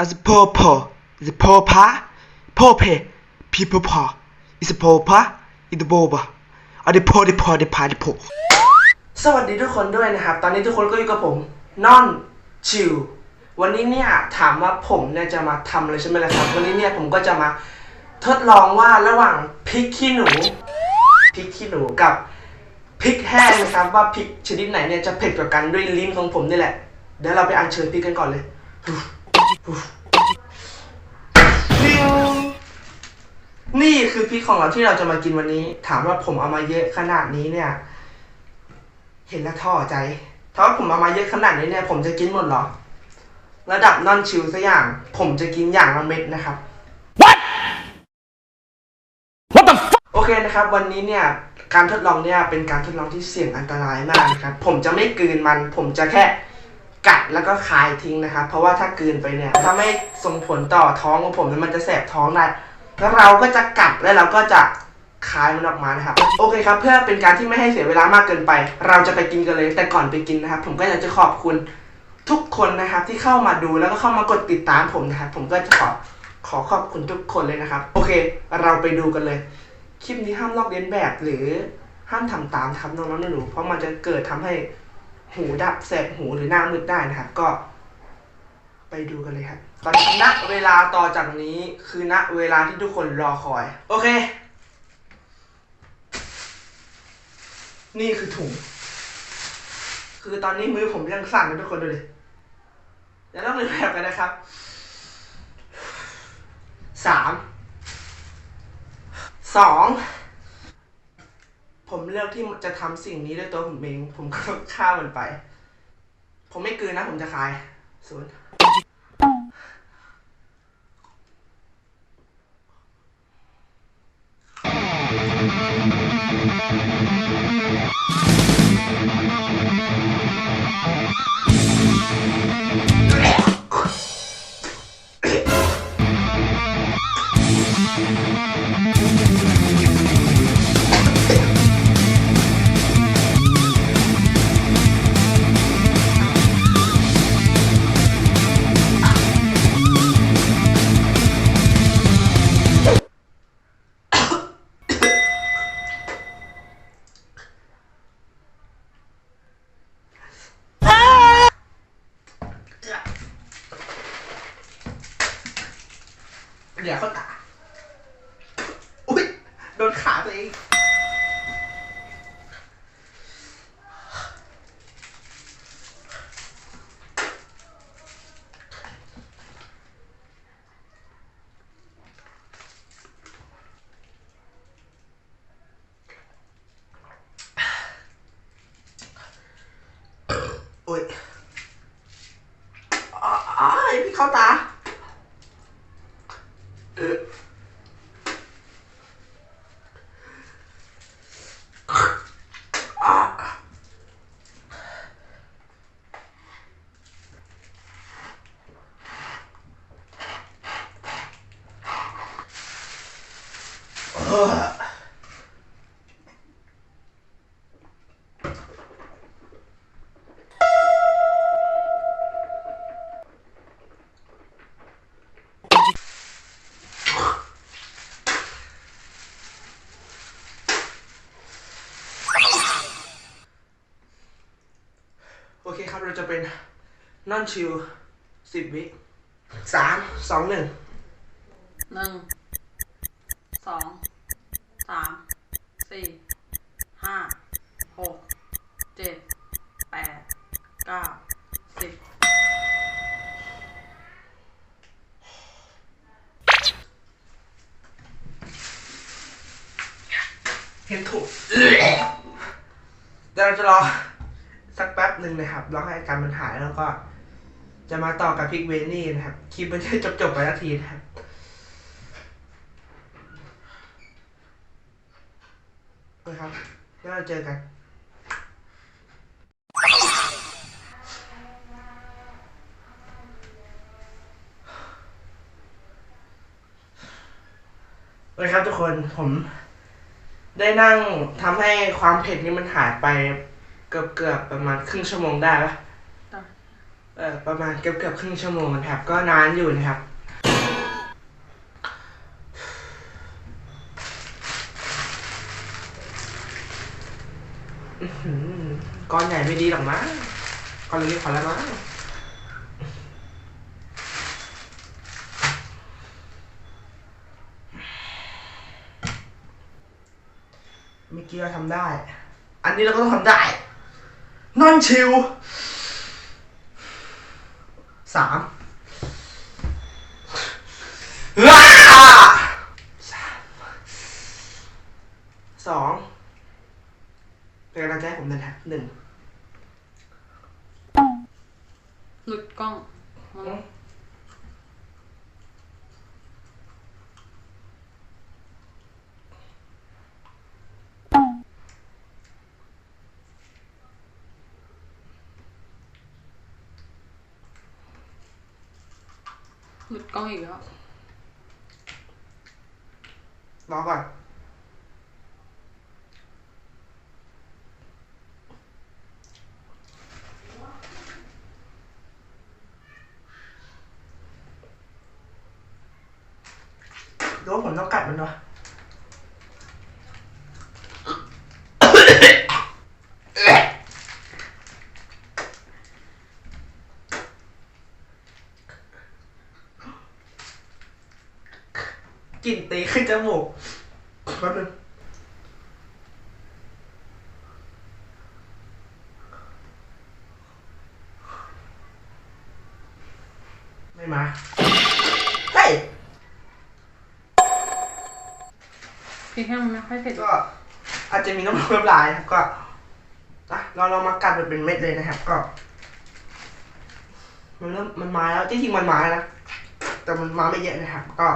as purple is purple purple people pa is purple is boba อะดิโพดิโพดิพาดิโพสวัสดีทุกคนด้วยนะครับ ตอนนี้ทุกคนก็อยู่กับผมนอนชิววันนี้เนี่ยถามว่าผมเนี่ยจะมาทำอะไรใช่ไหมล่ะครับ วันนี้เนี่ยผมก็จะมาทดลองว่าระหว่างพริกขี้หนูพริกขี้หนูกับพริกแห้งนะครับว่าพริกชนิดไหนเนี่ยจะเผ็ดกว่ากันด้วยลิ้นของผมนี่แหละเดี๋ยวเราไปอัญเชิญพริกกันก่อนเลย นี่คือพริกของเราที่เราจะมากินวันนี้ ถามว่าผมเอามาเยอะขนาดนี้เนี่ย เห็นแล้วท้อใจ ถ้าว่าผมเอามาเยอะขนาดนี้เนี่ย ผมจะกินหมดเหรอ ระดับนอนชิวสักอย่าง ผมจะกินอย่างละเม็ดนะครับ What the fuck? โอเคนะครับ วันนี้เนี่ยการทดลองเนี่ยเป็นการทดลองที่เสี่ยงอันตรายมากนะครับ ผมจะไม่กลืนมัน ผมจะแค่ กัดแล้วก็คายทิ้งนะครับ เพราะว่าถ้ากืนไปเนี่ยถ้าไม่ส่งผลต่อท้องของผมมันจะแสบท้องได้แล้วเราก็จะกัดแล้วเราก็จะคายมันออกมานะครับ โอเคครับ เพื่อเป็นการที่ไม่ให้เสียเวลามากเกินไป เราจะไปกินกันเลย แต่ก่อนไปกินนะครับ ผมก็อยากจะขอบคุณทุกคนนะครับ ที่เข้ามาดูแล้วก็เข้ามากดติดตามผมนะครับผมก็จะขอขอขอบคุณทุกคนเลยนะครับ โอเค เราไปดูกันเลย คลิปนี้ห้ามลอกเลียนแบบหรือห้ามทำตามครับน้องๆหนูๆเพราะมันจะเกิดทำให้ หูดับแสบหูหรือหน้ามืดได้นะครับก็ ไปดูกันเลยครับตอนนี้ณเวลาต่อจากนี้คือณเวลาที่ทุกคนรอคอย โอเค นี่คือถุง คือตอนนี้มือผมยังสั่นนะทุกคนดูเลยเดี๋ยวต้องเรียนแบบกันนะครับสามสอง ผมเลือกที่จะทำสิ่งนี้ด้วยตัวผมเอง ผมก็ฆ่ามันไป ผมไม่กืนนะ ผมจะคายศูนย์ เดี๋ยวเขาตา อุ้ยโดนขาตัวเอง โอ้ยอ้าอ้ายพี่เข้าตาเอออะเออ โอเคครับเราจะเป็นนอนชิลสิบวิสามสองหนึ่งหนึ่งสองสาม สี่ห้าหกเจ็ดแปดเก้าสิบเห็นถูกเดี๋ยวเราจะรอสักแป๊บหนึ่งนะครับรอให้อาการมันหายแล้วก็ จะมาต่อกับพิกเวนี่นะครับ คลิปมันจะจบๆไปนาทีนะครับ โอเคครับ แล้วเราเจอกันโอเคครับทุกคน ผมได้นั่งทำให้ความเผ็ดนี่มันหายไปเกือบเกือบๆประมาณครึ่งชั่วโมงได้ปะได้เออประมาณเกือบเกือบๆครึ่งชั่วโมงนะครับ ก็นานอยู่นะครับ อื้อหือ ก้อนใหญ่ไม่ดีหรอกมั้งก้อนเล็กๆพอแล้วมั้งเมื่อกี้เราทำได้ อันนี้เราก็ต้องทำได้ นอนชิลสามว้าสามสองเป็นกำลังใจให้ผมหนะครับหนึ่งหลุดกล้องหลุดกล้องอีกแล้วรอก่อน รือว่าผมต้องกัดมันวะกลิ่นตีขึ้นจมูกแป๊บนึงไม่มา เฮ้ย พ ริกแห้งมันไม่ค่อยเผ็ดก็อาจจะมีน้ำมันน้ำลายครับก็นะเราเรามากัดมันเป็นเม็ดเลยนะครับ ก็ มันเริ่มมันมาแล้วที่จริงมันมาแล้วนะแต่มันมาไม่เยอะนะครับ ก็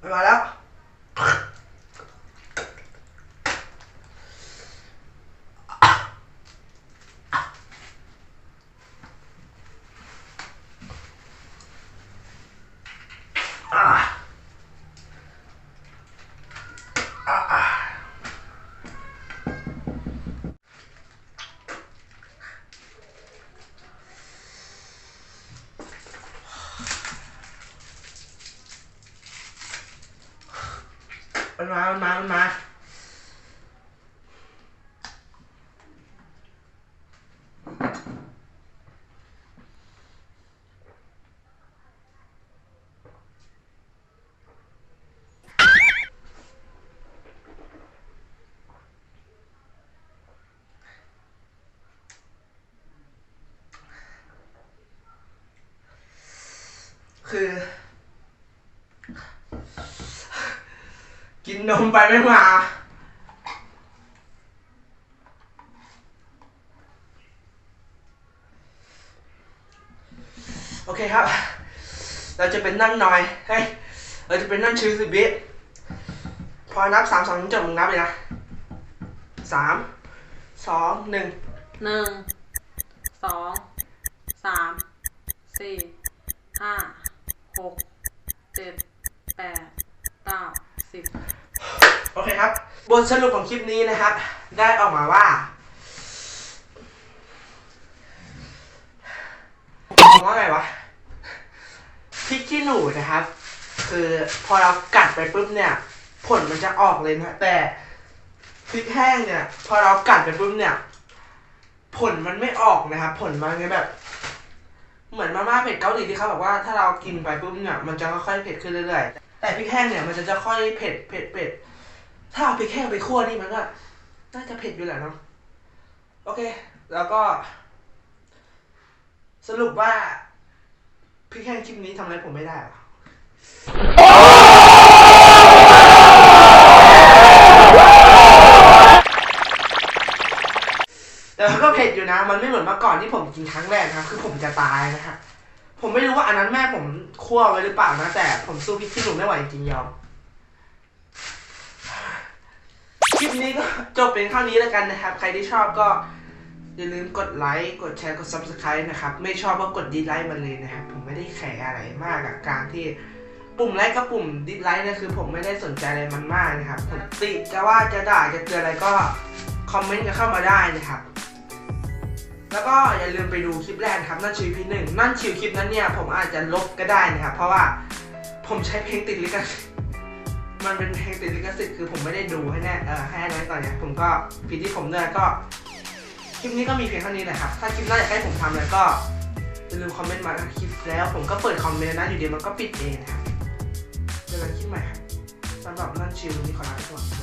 มันมาแล้ว มันมามันมา มันมา คือ กินนมไปไม่มา โอเคครับ เราจะเป็นนั่งหน่อยเฮ้ยเราจะเป็นนั่งชิวสิบิพอนับสามสองจบมึงนับเลยนะสามสองหนึ่งหนึ่งสองสามสี่ห้าหก เจ็ด แปด เก้า สิบ โอเคครั บทสรุปของคลิปนี้นะครับ ได้ออกมาว่าว่าไงวะพริกขี้หนูนะครับ คือพอเรากัดไปปุ๊บเนี่ย ผลมันจะออกเลยนะแต่พริกแห้งเนี่ย พอเรากัดไปปุ๊บเนี่ย ผลมันไม่ออกนะครับ ผลมันแบบ เหมือนมาม่าเผ็ดเกาหลีที่เขาบอกว่าถ้าเรากินไปปุ๊บเนี่ยมันจะค่อยๆเผ็ดขึ้นเรื่อยๆแต่พริกแห้งเนี่ยมันจะจะค่อยเผ็ดเผ็ดเผ็ด ถ้าเอาพริกแห้งไปคั่วนี่มันก็น่าจะเผ็ดอยู่แหละเนาะโอเค แล้วก็ สรุปว่าพริกแห้งคลิปนี้ทำอะไรผมไม่ได้หรอแต่มันก็เผ็ดอยู่นะ มันไม่เหมือนเมื่อก่อนที่ผมกินครั้งแรกนะครับคือผมจะตายนะฮะ ผมไม่รู้ว่าอันนั้นแม่ผมคั่วไว้หรือเปล่านะ แต่ผมสู้พริกขี้หนูไม่ไหวจริงยอม ค ลิปนี้ก็จบเป็นเท่านี้แล้วกันนะครับ ใครที่ชอบก็อย่าลืมกดไลค์ กดแชร์ กด subscribe นะครับ ไม่ชอบก็กดดีไลค์มันเลยนะครับ ผมไม่ได้แคร์อะไรมากกับการที่ปุ่มไลค์กับปุ่มดิสไลค์เนี่ยคือผมไม่ได้สนใจอะไรมันมากนะครับผมติจะว่าจะด่าจะเตือนอะไรก็คอมเมนต์กันเข้ามาได้นะครับ แล้วก็อย่าลืมไปดูคลิปแรกนะครับนั่นชิวพีหนึ่งนั่นชิวคลิปนั้นเนี่ยผมอาจจะลบก็ได้นะครับ เพราะว่าผมใช้เพลงติดลิขสิทธิ์ มันเป็นเพลงติดลิขสิทธิ์คือผมไม่ได้ดูให้แน่เออให้แน่ตอนเนี้ยผมก็ผิดที่ผมเนี่ยก็คลิปนี้ก็มีเพียงเท่านี้แหละครับ ถ้าคลิปหน้าอยากให้ผมทำแล้วก็อย่าลืมคอมเมนต์มาคลิปแล้ว ผมก็เปิดคอมเมนต์นะอยู่ดีมันก็ปิดเองนะครับเจอกันคลิปใหม่ครับสำหรับนั่นชิลนนี้ขอลาไปก่อน